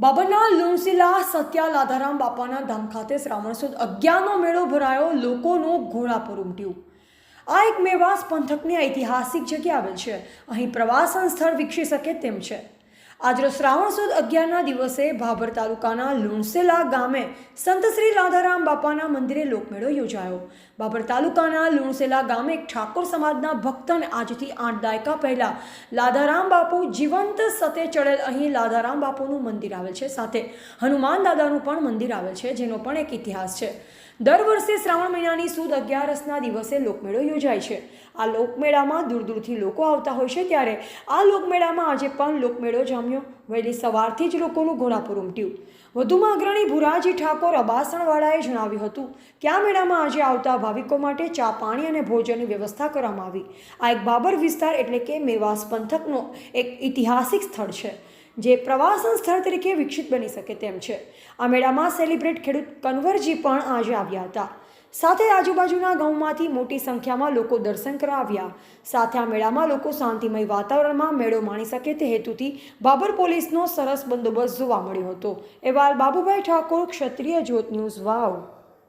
બાબરના લુણસીલા સત્યા લાધારામ બાપાના ધામ ખાતે શ્રાવણ સુદ અગિયારનો મેળો ભરાયો, લોકોનું ઘોડાપુર ઉમટ્યું. આ એક મેવાસ પંથકની ઐતિહાસિક જગ્યા આવેલ છે. અહીં પ્રવાસન સ્થળ વિકસી શકે તેમ છે. આજરોજ શ્રાવણ સુદ અગિયારના દિવસે ભાભર તાલુકાના લુણસેલા ગામે સંત શ્રી રાધારામ બાપાના મંદિરે લોકમેળો યોજાયો. ભાભર તાલુકાના લુણસેલા ગામે એક ઠાકોર સમાજના ભક્તને આજથી આઠ દાયકા પહેલા લાધારામ બાપુ જીવંત સતે ચડેલ અહીં લાધારામ બાપુનું મંદિર આવેલ છે. સાથે હનુમાન દાદાનું પણ મંદિર આવેલ છે, જેનો પણ એક ઇતિહાસ છે. દર વર્ષે શ્રાવણ મહિનાની સુદ અગિયારસના દિવસે લોકમેળો યોજાય છે. આ લોકમેળામાં દૂર દૂરથી લોકો આવતા હોય છે, ત્યારે આ લોકમેળામાં આજે પણ લોકમેળો જામ્યો વહેલી સવારથી જ લોકોનું ઘોડાપુર ઉમટ્યું. વધુમાં અગ્રણી ભુરાજી ઠાકોર અબાસણવાળાએ જણાવ્યું હતું કે આ મેળામાં આજે આવતા ભાવિકો માટે ચા, પાણી અને ભોજનની વ્યવસ્થા કરવામાં આવી. આ એક બાબર વિસ્તાર એટલે કે મેવાસ પંથકનો એક ઐતિહાસિક સ્થળ છે, જે પ્રવાસન સ્થળ તરીકે વિકસિત બની શકે તેમ છે. આ મેળામાં સેલિબ્રેટ ખેડૂત કન્વરજી પણ આજે આવ્યા હતા. સાથે આજુબાજુના ગામમાંથી મોટી સંખ્યામાં લોકો દર્શન કરવા આવ્યા સાથે આ મેળામાં લોકો શાંતિમય વાતાવરણમાં મેળો માણી શકે તે હેતુથી બાબર પોલીસનો સરસ બંદોબસ્ત જોવા મળ્યો હતો. એવા બાબુભાઈ ઠાકોર, ક્ષત્રિય જ્યોત ન્યૂઝ વાવ.